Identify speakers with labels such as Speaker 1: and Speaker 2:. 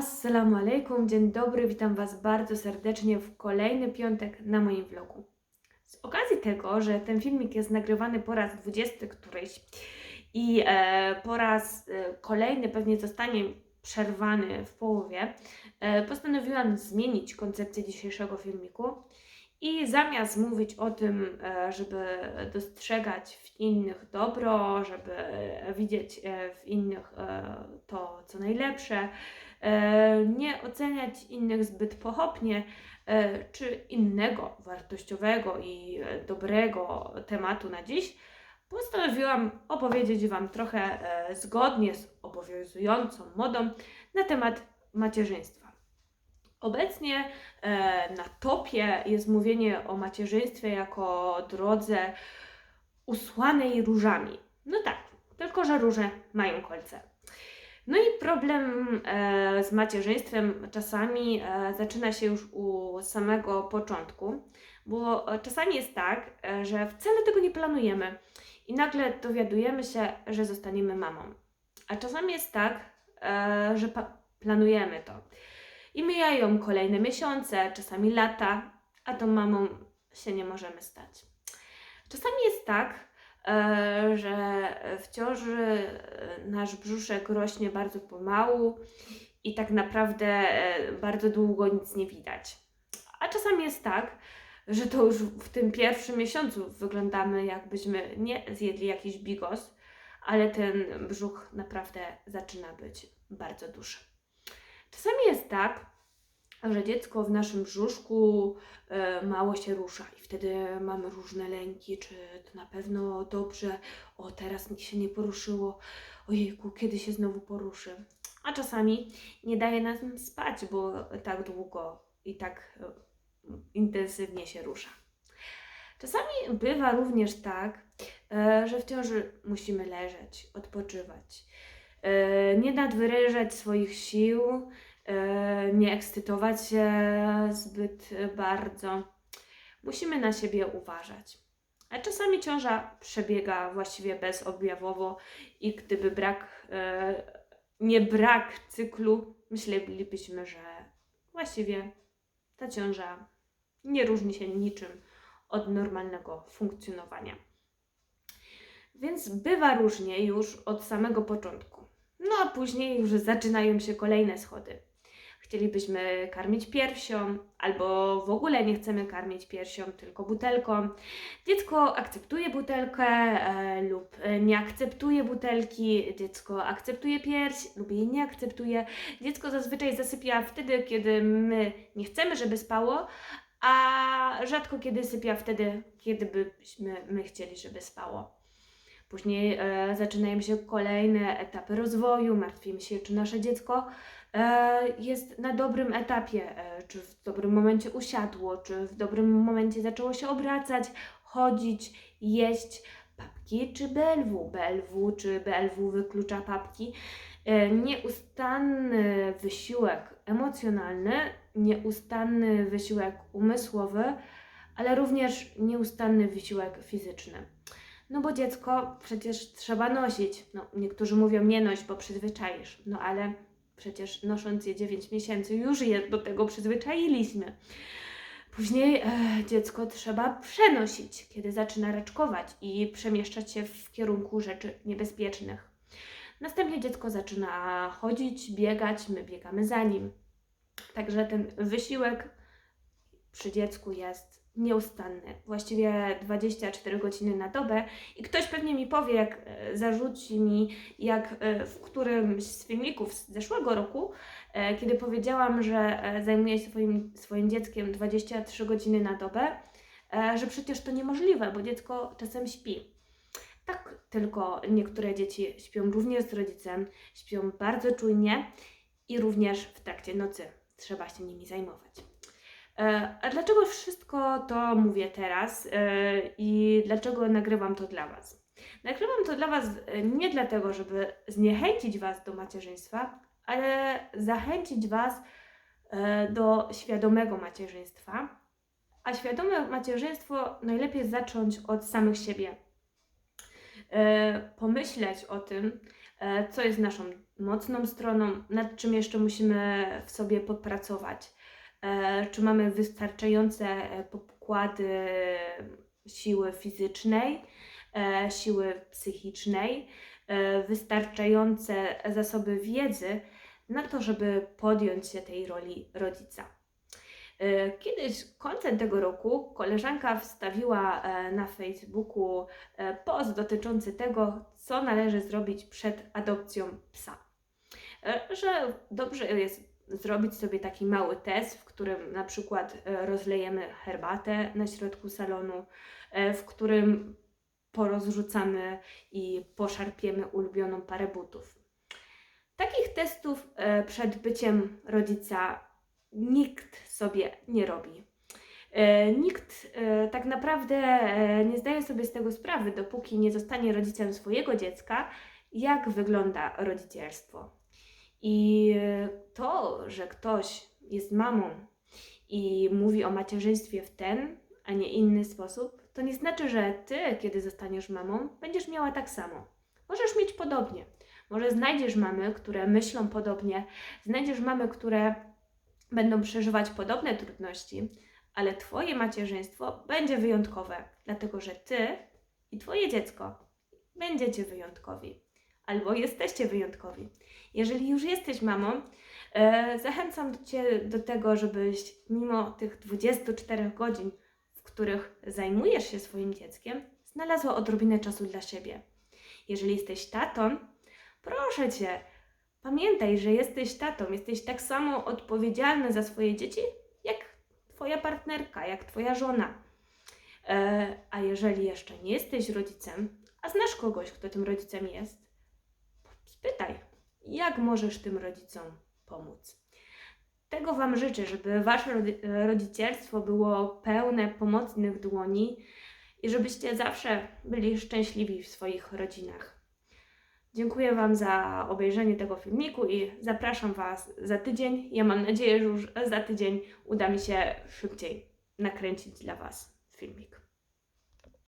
Speaker 1: Assalamu alaikum, dzień dobry, witam Was bardzo serdecznie w kolejny piątek na moim vlogu. Z okazji tego, że ten filmik jest nagrywany po raz 20 któryś i e, po raz e, kolejny pewnie zostanie przerwany w połowie, e, postanowiłam zmienić koncepcję dzisiejszego filmiku i zamiast mówić o tym, e, żeby dostrzegać w innych dobro, żeby widzieć e, w innych e, to, co najlepsze, nie oceniać innych zbyt pochopnie, e, czy innego wartościowego i e, dobrego tematu na dziś, postanowiłam opowiedzieć Wam trochę e, zgodnie z obowiązującą modą na temat macierzyństwa. Obecnie e, na topie jest mówienie o macierzyństwie jako drodze usłanej różami. No tak, tylko że róże mają kolce. No i problem e, z macierzyństwem czasami e, zaczyna się już u samego początku, bo e, czasami jest tak, że wcale tego nie planujemy i nagle dowiadujemy się, że zostaniemy mamą. A czasami jest tak, że planujemy to. I mijają kolejne miesiące, czasami lata, a tą mamą się nie możemy stać. Czasami jest tak, że w ciąży e, nasz brzuszek rośnie bardzo pomału i tak naprawdę e, bardzo długo nic nie widać. A czasami jest tak, że to już w tym pierwszym miesiącu wyglądamy, jakbyśmy nie zjedli jakiś bigos, ale ten brzuch naprawdę zaczyna być bardzo duży. Czasami jest tak, że dziecko w naszym brzuszku e, mało się rusza i wtedy mamy różne lęki, czy to na pewno dobrze, o teraz się nie poruszyło, ojejku, kiedy się znowu poruszy. A czasami nie daje nam spać, bo tak długo i tak e, intensywnie się rusza. Czasami bywa również tak, e, że w ciąży musimy leżeć, odpoczywać, nie nadwyrężać swoich sił, nie ekscytować się zbyt bardzo. Musimy na siebie uważać. A czasami ciąża przebiega właściwie bezobjawowo i gdyby brak, e, nie brak cyklu, myślelibyśmy, że właściwie ta ciąża nie różni się niczym od normalnego funkcjonowania. Więc bywa różnie już od samego początku. No a później już zaczynają się kolejne schody. Chcielibyśmy karmić piersią, albo w ogóle nie chcemy karmić piersią, tylko butelką. Dziecko akceptuje butelkę e, lub e, nie akceptuje butelki, dziecko akceptuje pierś lub jej nie akceptuje. Dziecko zazwyczaj zasypia wtedy, kiedy my nie chcemy, żeby spało, a rzadko kiedy sypia wtedy, kiedy byśmy my chcieli, żeby spało. Później e, zaczynają się kolejne etapy rozwoju, martwimy się, czy nasze dziecko e, jest na dobrym etapie, e, czy w dobrym momencie usiadło, czy w dobrym momencie zaczęło się obracać, chodzić, jeść papki czy BLW. BLW czy BLW wyklucza papki. E, nieustanny wysiłek emocjonalny, nieustanny wysiłek umysłowy, ale również nieustanny wysiłek fizyczny. No bo dziecko przecież trzeba nosić. No, niektórzy mówią nie noś, bo przyzwyczaisz. No ale przecież nosząc je 9 miesięcy już je do tego przyzwyczailiśmy. Później e, dziecko trzeba przenosić, kiedy zaczyna raczkować i przemieszczać się w kierunku rzeczy niebezpiecznych. Następnie dziecko zaczyna chodzić, biegać, my biegamy za nim. Także ten wysiłek przy dziecku jest nieustanny. Właściwie 24 godziny na dobę. I ktoś pewnie mi powie, jak e, zarzuci mi, jak e, w którymś z filmików z zeszłego roku, e, kiedy powiedziałam, że zajmuję się swoim, swoim dzieckiem 23 godziny na dobę, że przecież to niemożliwe, bo dziecko czasem śpi. Tak, tylko niektóre dzieci śpią również z rodzicem, śpią bardzo czujnie i również w trakcie nocy trzeba się nimi zajmować. E, A dlaczego wszystko to mówię teraz e, i dlaczego nagrywam to dla Was? Nagrywam to dla Was e, nie dlatego, żeby zniechęcić Was do macierzyństwa, ale zachęcić Was do świadomego macierzyństwa. A świadome macierzyństwo najlepiej zacząć od samych siebie. Pomyśleć o tym, co jest naszą mocną stroną, nad czym jeszcze musimy w sobie popracować. E, czy mamy wystarczające e, pokłady siły fizycznej, e, siły psychicznej, e, wystarczające zasoby wiedzy na to, żeby podjąć się tej roli rodzica. E, Kiedyś, końcem tego roku, koleżanka wstawiła e, na Facebooku e, post dotyczący tego, co należy zrobić przed adopcją psa. E, Że dobrze jest zrobić sobie taki mały test, w którym na przykład e, rozlejemy herbatę na środku salonu, e, w którym porozrzucamy i poszarpiemy ulubioną parę butów. Takich testów e, przed byciem rodzica nikt sobie nie robi. Nikt tak naprawdę nie zdaje sobie z tego sprawy, dopóki nie zostanie rodzicem swojego dziecka, jak wygląda rodzicielstwo. I że ktoś jest mamą i mówi o macierzyństwie w ten, a nie inny sposób, to nie znaczy, że ty, kiedy zostaniesz mamą, będziesz miała tak samo. Możesz mieć podobnie. Może znajdziesz mamy, które myślą podobnie, znajdziesz mamy, które będą przeżywać podobne trudności, ale Twoje macierzyństwo będzie wyjątkowe, dlatego że Ty i Twoje dziecko będziecie wyjątkowi, albo jesteście wyjątkowi. Jeżeli już jesteś mamą, zachęcam Cię do tego, żebyś mimo tych 24 godzin, w których zajmujesz się swoim dzieckiem, znalazła odrobinę czasu dla siebie. Jeżeli jesteś tatą, proszę Cię, pamiętaj, że jesteś tatą, jesteś tak samo odpowiedzialny za swoje dzieci, jak Twoja partnerka, jak Twoja żona. E, a jeżeli jeszcze nie jesteś rodzicem, a znasz kogoś, kto tym rodzicem jest, spytaj, jak możesz tym rodzicom pomóc. Tego Wam życzę, żeby Wasze rodzicielstwo było pełne pomocnych dłoni i żebyście zawsze byli szczęśliwi w swoich rodzinach. Dziękuję Wam za obejrzenie tego filmiku i zapraszam Was za tydzień. Ja mam nadzieję, że już za tydzień uda mi się szybciej nakręcić dla Was filmik.